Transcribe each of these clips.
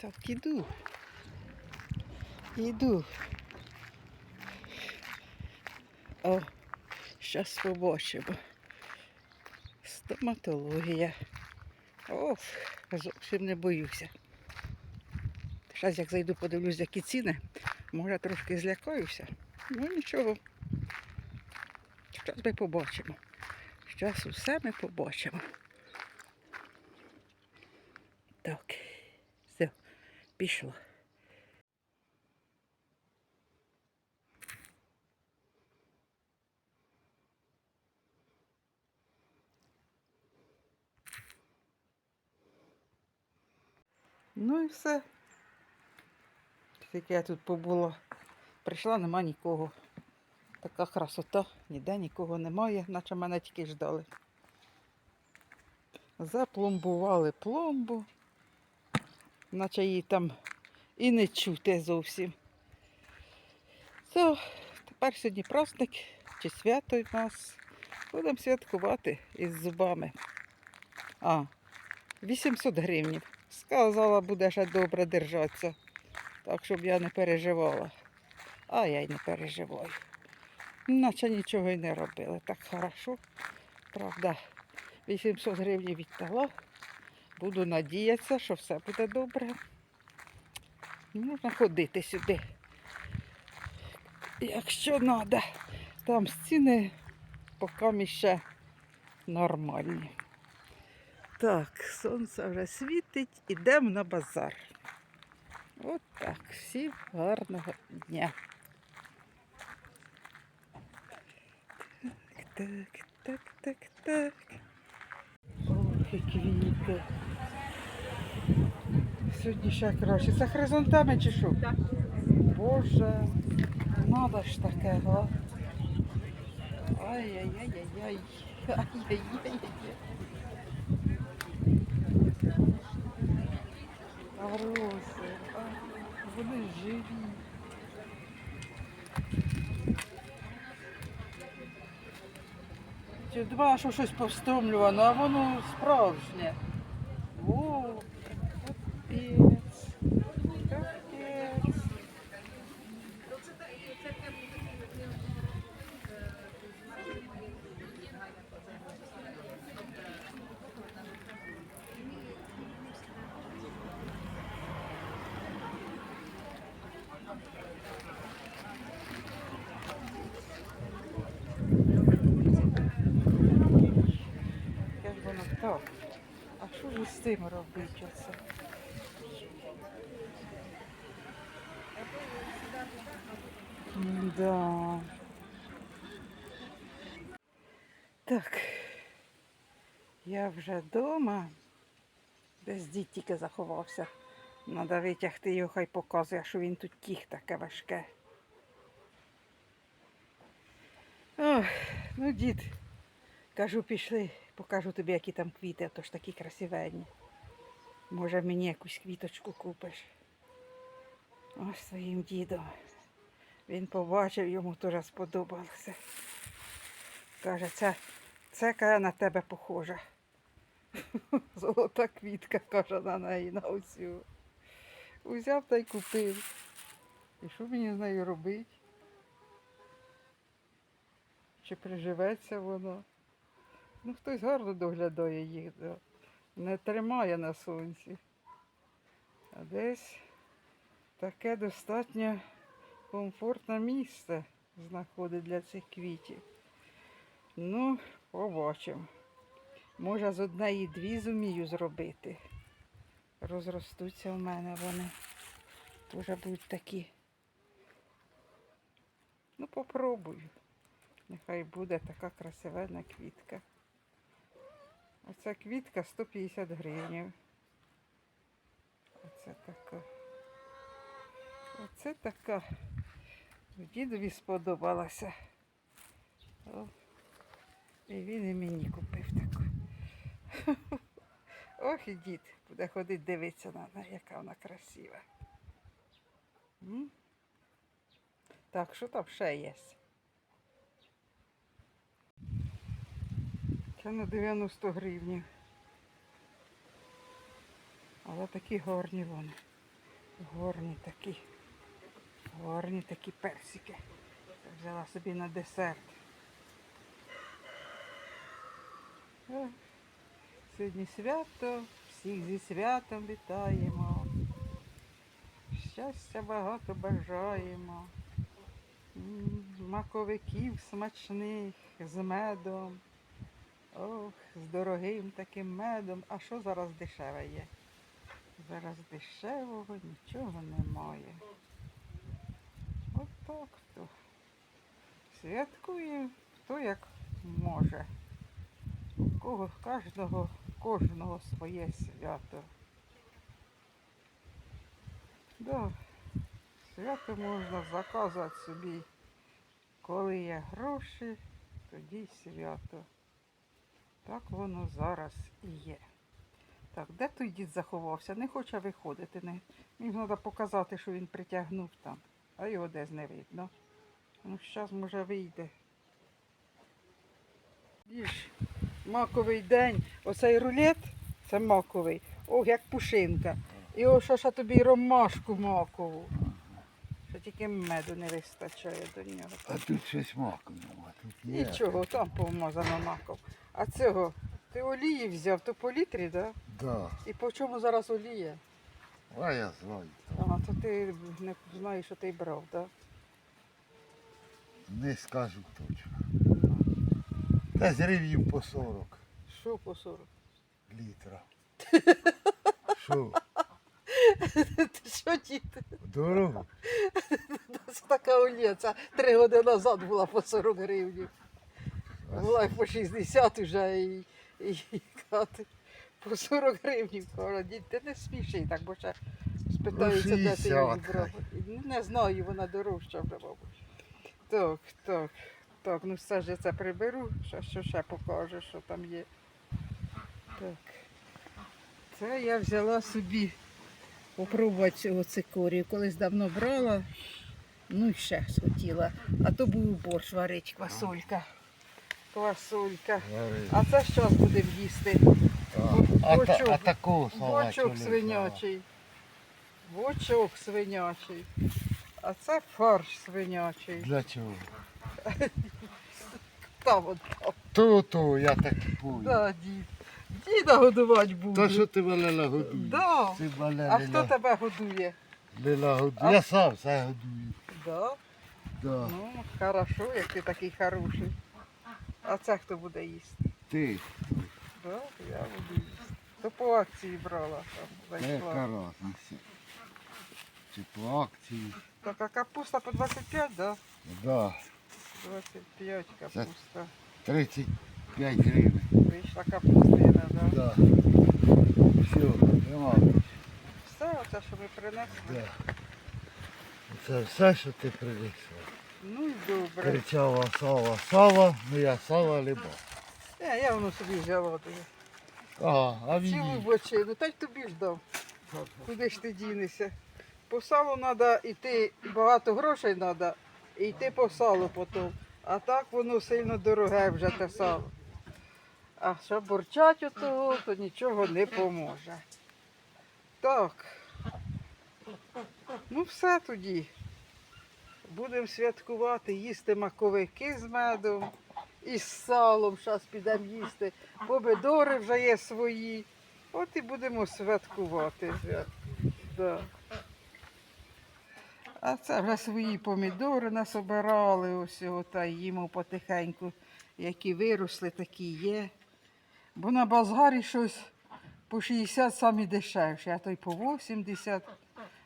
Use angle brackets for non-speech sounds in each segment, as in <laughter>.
Так, іду. Іду. О, зараз побачимо. Стоматологія. Оф, зовсім не боюся. Зараз як зайду, подивлюсь, які ціни. Може трошки злякаюся. Ну нічого. Зараз ми побачимо. Зараз усе ми побачимо. Так, все, пішло. Ну і все. Тільки я тут побула. Прийшла, нема нікого. Така красота, ніде нікого немає, наче мене тільки ждали. Запломбували пломбу, наче її там і не чути зовсім. То тепер сьогодні праздник чи свято в нас. Будемо святкувати із зубами. А, 800 гривнів. Сказала, буде ще добре держатися. Так, щоб я не переживала. А я й не переживаю. Наче нічого й не робили. Так хорошо. Правда, 800 гривень віддала. Буду надіятися, що все буде добре. Можна ходити сюди. Якщо треба. Там стіни поки ще нормальні. Так, сонце вже світить, ідемо на базар. От так. Всім гарного дня. Так, так, так, так. Ох, і квіти. Сьогодні ще краще. Це хризантеми чи що? Так. Боже, надо ж таке, га? Ай-яй-яй-яй-яй. Ай-яй-яй-яй. Хороші, вони живі. Чи думала, що щось повстромлювано, а воно справжнє. О, капець. Капець. Як воно так? А що ж з цим робити оце? Да. Так. Я вже вдома. Десь дід тільки заховався. Треба витягти його, хай показує, що він тут тіх таке важке. Ох, ну дід, кажу, пішли, покажу тобі, які там квіти, а то ж такі красивенні. Може мені якусь квіточку купиш. Ось своїм дідом. Він побачив, йому теж сподобалося. Каже, це, це каже, на тебе похожа. <laughs> Золота квітка, каже на неї, на оцю. Узяв та й купив. І що мені з нею робити? Чи приживеться воно? Ну, хтось гарно доглядає їх, да. не тримає на сонці. А десь таке достатньо комфортне місце знаходить для цих квітів. Ну, побачимо. Може, з однієї дві зумію зробити. Розростуться в мене вони. Дуже будуть такі. Ну, попробую. Нехай буде така красивенна квітка. Оця квітка 150 гривень. Оце така. Оце така. Дідові сподобалася. О, і він і мені купив таку. <laughs> Ох і дід буде ходити дивитися на неї, яка вона красива. М? Так, що там ще є? Це на 90 гривень. Але такі гарні вони. Горні такі. Горні такі персики. Це Взяла собі на десерт. Е, Сьогодні свято, всіх зі святом вітаємо. Щастя багато бажаємо. Маковиків смачних з медом. Ох, з дорогим таким медом. А що зараз дешеве є? Зараз дешевого нічого немає. От так то. Святкує хто як може. У кого кожного, кожного своє свято. Да, свято можна заказати собі. Коли є гроші, тоді свято. Так воно зараз і є. Так, де той дід заховався? Не хоче виходити. Не. Мені треба показати, що він притягнув там. А його десь не видно. Ну, зараз може вийде. Діж, маковий день. Оцей рулет, це маковий. Ох, як пушинка. І ось що ж тобі ромашку макову. Що тільки меду не вистачає до нього. А тут щось маку нема. Нічого, там помазано маком. А цього, ти олії взяв, то по літрі, да? Да. І по чому зараз олія? А я знаю. Ага, то ти не знаєш, що ти брав, так? Не скажу точно. Та гривнів по 40 Що по 40? літра. <laughs> Що? Ти що, діти? Дорого? <laughs> Така олія, це три роки назад була по 40 гривень. Була по 60 вже і, і, і кати. По 40 гривень. Дід, ти не сміши так, бо ще спитаються, де ти її 60 брав. Не знаю, вона дорожча вже, мабуть. Так, так, так, ну все ж я це приберу, що, що ще покажу, що там є. Так. Це я взяла собі попробувати цього цикорію. Колись давно брала, ну і ще хотіла. А то був борщ варить, квасолька. Квасолька. А це що будемо їсти? Бочок- свинячий. Бочок свинячий. А це фарш свинячий. Для чого? <laughs> Там от. там. То, я так понял. Да, дід. Діда годувати буду. То що ти мене годуєш? Да. Ти мене А не хто тебе годує? не лагодуєш. Я сам все годую. Да. Да. Ну, хорошо, як ти такий хороший. А це хто буде їсти? Ти, Да, я буду їсти. То по акції брала там зайшла. яка разниця? Чи по акції? Така капуста по 25, да? Да. 25 капуста. 35 гривень. Вийшла капустина, да? Да. Все, нема. Все, оце, що ми принесли. Да. Це все, що ти принесла. Ну і добре. Кричала сала, сала, ну я сала либа. Е, я воно собі взяла. Ага, а Цілу він бочину, та й тобі ж дав. Куди ж ти дінешся? По салу треба йти, багато грошей треба, і йти по салу потім. А так воно сильно дороге вже те сало. А що борчать ото, то нічого не поможе. Так. Ну все тоді. Будемо святкувати, їсти маковики з медом і з салом. Зараз підемо їсти. Помидори вже є свої. От і будемо святкувати. Да. А це вже свої помідори насобирали, ось та їмо потихеньку, які виросли, такі є. Бо на базарі щось по 60 самі дешевші, а то й по 80.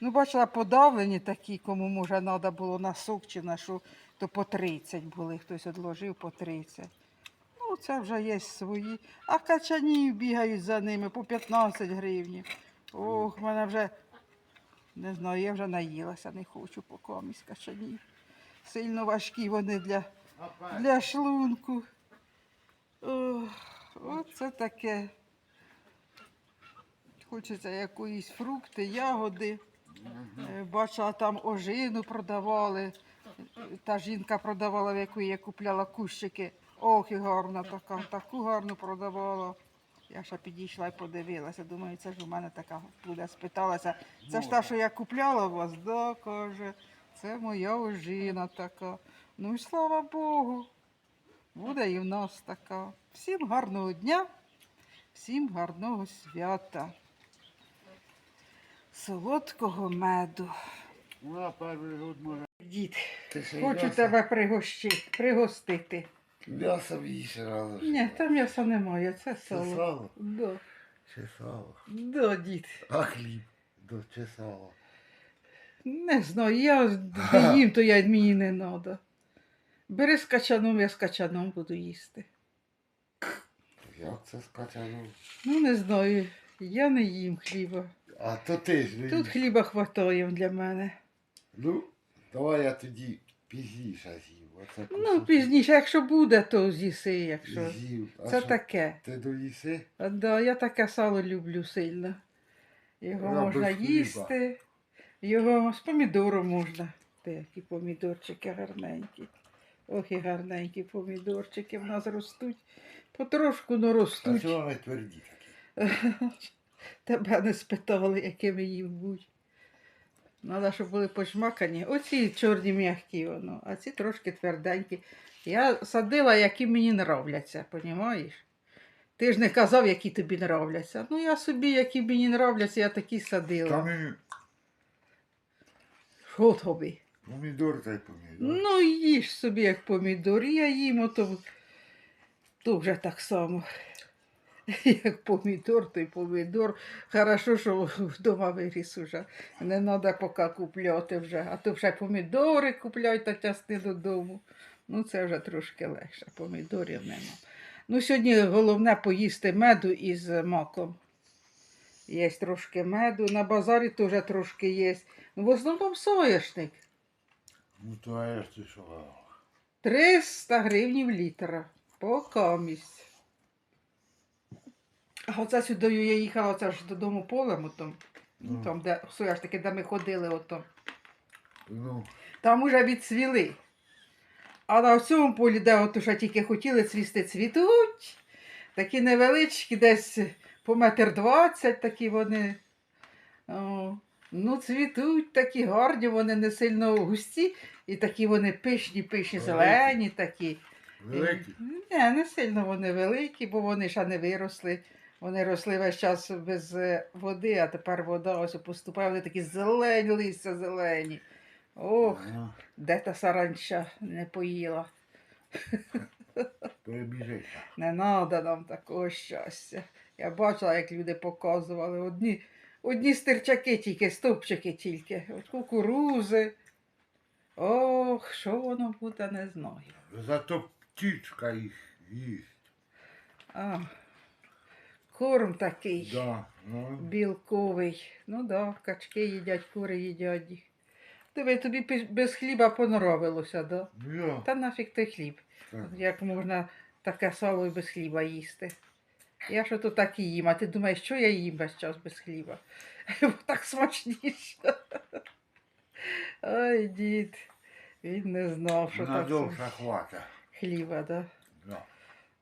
Ну, бачила, подавлені такі, кому може треба було на сок чи на що, то по 30 були, хтось одложив по 30. Ну, це вже є свої. А качані бігають за ними по 15 гривень. Ох, мене вже, не знаю, я вже наїлася, не хочу по комусь качанів. Сильно важкі вони для, для шлунку. Ох, оце таке. Хочеться якоїсь фрукти, ягоди. Е, Бачила, там ожину продавали. Та жінка продавала, в яку я купляла кущики. Ох, і гарна така, таку гарну продавала. Я ще підійшла і подивилася. Думаю, це ж у мене така буде спиталася. Це ж та, що я купляла у вас, да, каже. Це моя ожина така. Ну і слава Богу. Буде і в нас така. Всім гарного дня, всім гарного свята. Солодкого меду. Ну, перший год може. Дід, хочу тебе пригощи, пригостити. М'ясо їсть рано. Ні, там м'яса немає, це Це сало. сало? Да. Чи сало? Да, дід. А хліб? До чи сало? Не знаю, я не <laughs> їм, то я мені не треба. Бери з качаном, я з качаном буду їсти. Як це скачано? Ну, не знаю, я не їм хліба. А то ти ж Тут хліба хватає для мене. Ну, давай я тоді пізніше з'їв. Оце Ну, пізніше, якщо буде, то з'їси, якщо. З'їв. А Це що, таке. Ти доїси? А, Да, я таке сало люблю сильно. Його Я можна без хліба. їсти, його з помідором можна. Які помідорчики гарненькі. Ох, і гарненькі помідорчики в нас ростуть. Потрошку но А ростуть. чого вони тверді такі? <laughs> Тебе не спитали, якими їм будь. Треба, щоб були пожмакані. Оці чорні м'які воно, а ці трошки тверденькі. Я садила, які мені нравляться, понімаєш? Ти ж не казав, які тобі нравляться. Ну, я собі, які мені нравляться, я такі садила. Та мені Що тобі? помідор та й помідор. Ну, їж собі, як помідор. Я їм ото дуже так само. <laughs> Як помідор, то й помідор. Хорошо, що вдома виріс уже. Не треба поки купляти вже. А то вже помідори купляють та тясти додому. Ну, це вже трошки легше. Помідорів нема. Ну, сьогодні головне поїсти меду із маком. Є трошки меду. На базарі теж трошки є. Ну, в основному соняшник. Ну то я ж ти що? 300 гривнів літра. Покамість. А оце сюди я їхала, оце ж додому полем, отом, ну, там, де соняшники, де ми ходили, отом. Ну, Там уже відцвіли. А на цьому полі, де от уже тільки хотіли цвісти, цвітуть. Такі невеличкі, десь по метр двадцять такі вони. О, ну, цвітуть такі гарні, вони не сильно густі, і такі вони пишні, пишні, зелені такі. великі. Ні, не сильно вони великі, бо вони ще не виросли. Вони росли весь час без е, води, а тепер вода ось поступає, вони такі зелені, листя зелені. Ох, Ага, де та саранча не поїла. <laughs> Перебіжить. Не треба нам такого щастя. Я бачила, як люди показували. Одні, одні стирчаки тільки, стовпчики тільки. От кукурузи. Ох, що воно буде, не знаю. Зато птічка їх їсть. А, корм такий. Да, ну. Білковий. Ну да, качки їдять, кури їдять. Диви, тобі без хліба понравилося, да? Ну, я. Та нафіг ти хліб. Так. Як можна таке сало і без хліба їсти? Я що то так і їм, а ти думаєш, що я їм весь час без хліба? <laughs> Бо так смачніше. <laughs> Ой, дід. Він не знав, що так хліба, да? Да.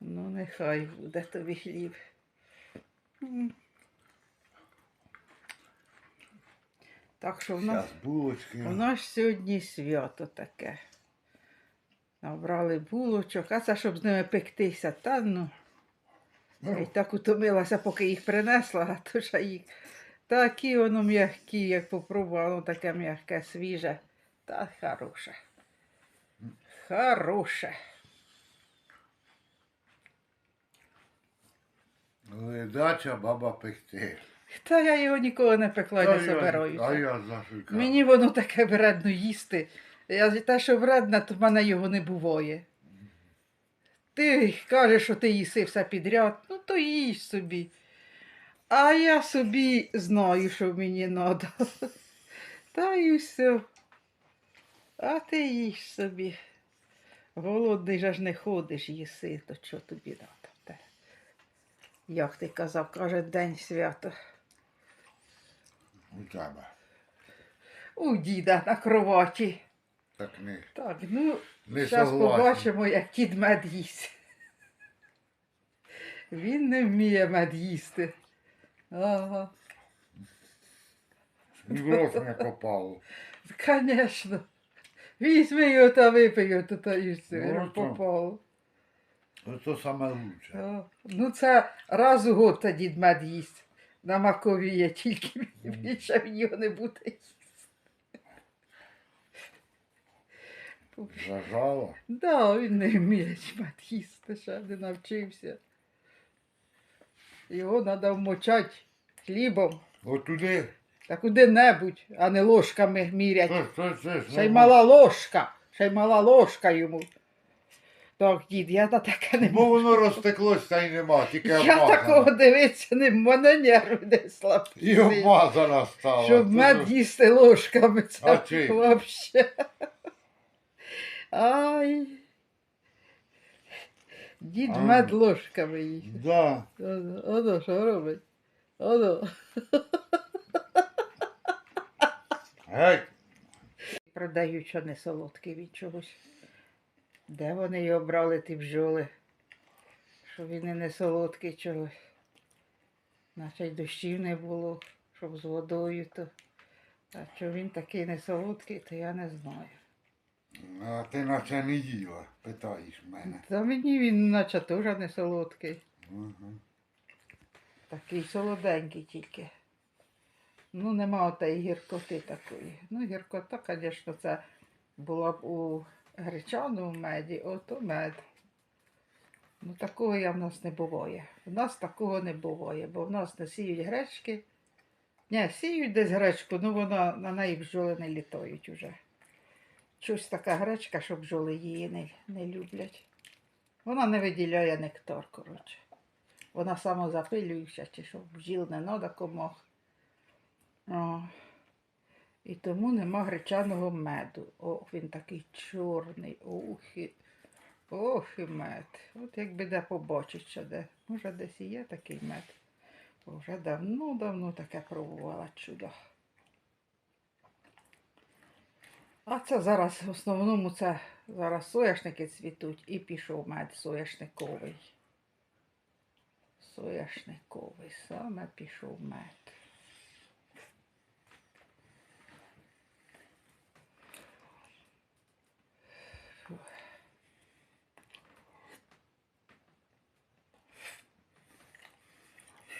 Ну, нехай буде тобі хліб. Так що в нас, булочки. у нас сьогодні свято таке. Набрали булочок, а це щоб з ними пектися. Та ну, я й Ну, так утомилася, поки їх принесла, а то ж їх. Такі воно м'які, як попробувала, воно таке м'яке, свіже. Та хороше. Хороше. Ледача баба пекти. Та я його ніколи не пекла і не собираюся. А я за що й Мені воно таке вредно їсти. Я те, що вредне, то в мене його не буває. Ти кажеш, що ти їси все підряд, ну то їж собі. А я собі знаю, що мені треба. <laughs> Та і все. А ти їж собі. Голодний же ж не ходиш їси, то що тобі треба? Як ти казав, каже, день свято. У тебе. У діда на кроваті. Так не. Так, ну, Не зараз согласен. побачимо, як кіт мед їсть. Він не вміє мед їсти. Ага, І в рот не попало. звісно. Візьми його та випий його тут і все, Ну, то. Це саме лучше. О, Ну, це раз у год та дід мед їсть. На макові є, тільки більше він його не буде їсти. Зажала. Да, він не вміє мед їсти, ще не навчився. Його треба вмочати хлібом Отуди. та куди-небудь, а не ложками мірять. Це, це, це, Ще й мала ложка, ще й мала ложка йому. Так, дід, я на таке не Бо можу. воно розтеклось та й нема, тільки Я обмазана. такого дивитися не мене нерви не слабкі. І обмазана стала. Щоб Це мед їсти ложками, А це чим? вообще. Ай. Дід А. мед ложками їсть. Да. Оно, оно що робить? Оно. Геть. Продають, що не солодкий від чогось. Де вони його брали, ті бджоли? Що він і не солодкий чогось. Наче й дощів не було, щоб з водою то. А що він такий не солодкий, то я не знаю. А ти наче не їла, питаєш мене. Та мені він наче теж не солодкий. Ага. Такий солоденький тільки. Ну, нема отої гіркоти такої. Ну, гіркота, звісно, це була б у гречаному меді, ото мед. Ну, такого я в нас не буває. У нас такого не буває, бо в нас не сіють гречки. Ні, сіють десь гречку, ну вона на неї бджоли не літають уже. Щось така гречка, що бджоли її не, не люблять. Вона не виділяє нектар, коротше. Вона самозапилююча, чи що бджіл не треба комах. О. І тому нема гречаного меду. О, він такий чорний. Ох, і, ох і мед. От якби де побачить, що де. Може, десь і є такий мед. Вже давно-давно таке пробувала чудо. А це зараз в основному це зараз соняшники цвітуть і пішов мед соняшниковий. Соняшниковий, саме пішов мед.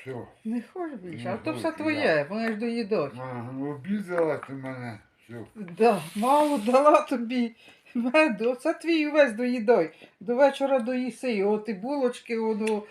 Все. Не хочеш більше, а то все твоє, твоє, ж доїдати. Ага, обідала ти мене. Все. Да, мало дала тобі меду, оце твій увесь доїдай. До вечора доїси, от і булочки, воно